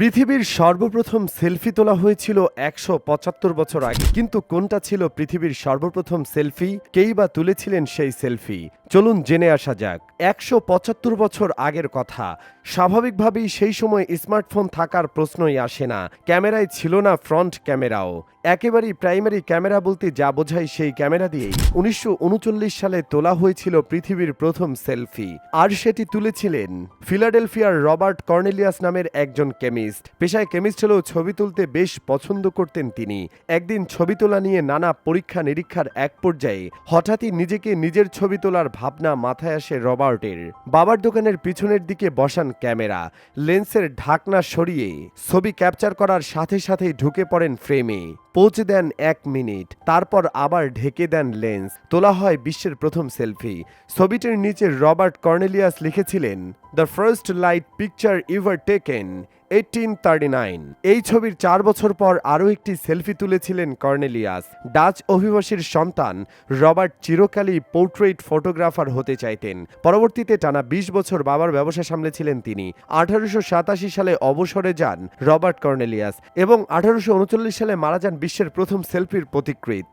পৃথিবীর সর্বপ্রথম সেলফি তোলা হয়েছিল একশো পঁচাত্তর বছর আগে। কিন্তু কোনটা ছিল পৃথিবীর সর্বপ্রথম সেলফি? কেই বা তুলেছিলেন সেই সেলফি? চলুন জেনে আসা যাক, একশো পঁচাত্তর বছর আগের কথা। স্বাভাবিকভাবেই সেই সময় স্মার্টফোন থাকার প্রশ্নই আসে না, ক্যামেরায় ছিল না ফ্রন্ট ক্যামেরাও। একেবারেই প্রাইমারি ক্যামেরা বলতে যা বোঝায় সেই ক্যামেরা দিয়েই। উনিশশো উনচল্লিশ সালে তোলা হয়েছিল পৃথিবীর প্রথম সেলফি, আর সেটি তুলেছিলেন ফিলাডেলফিয়ার রবার্ট কর্নেলিয়াস নামের একজন কেমিস্ট। পেশায় কেমিস্ট হলেও ছবি তুলতে বেশ পছন্দ করতেন তিনি। একদিন ছবি তোলা নিয়ে নানা পরীক্ষা নিরীক্ষার এক পর্যায়ে হঠাৎই নিজেকে নিজের ছবি তোলার ভাবনা মাথায় আসে রবার্টের। বাবার দোকানের পিছনের দিকে বসান ক্যামেরা। লেন্সের ঢাকনা সরিয়ে ছবি ক্যাপচার করার সাথে সাথেই ঢুকে পড়েন ফ্রেমে। পৌঁছে দেন এক মিনিট, তারপর আবার ঢেকে দেন লেন্স। তোলা হয় বিশ্বের প্রথম সেলফি। ছবিটির নিচে রবার্ট কর্নেলিয়াস লিখেছিলেন, the first light picture ever taken, eighteen এই ছবির চার বছর পর আরও একটি সেলফি তুলেছিলেন কর্নেলিয়াস। ডাচ অভিবাসীর সন্তান রবার্ট চিরকালই পোর্ট্রেট ফটোগ্রাফার হতে চাইতেন। পরবর্তীতে টানা বিশ বছর বাবার ব্যবসা সামলেছিলেন তিনি। আঠারোশো সাতাশি সালে অবসরে যান রবার্ট কর্নেলিয়াস এবং আঠারোশো উনচল্লিশ সালে মারা যান বিশ্বের প্রথম সেলফির প্রতিকৃত।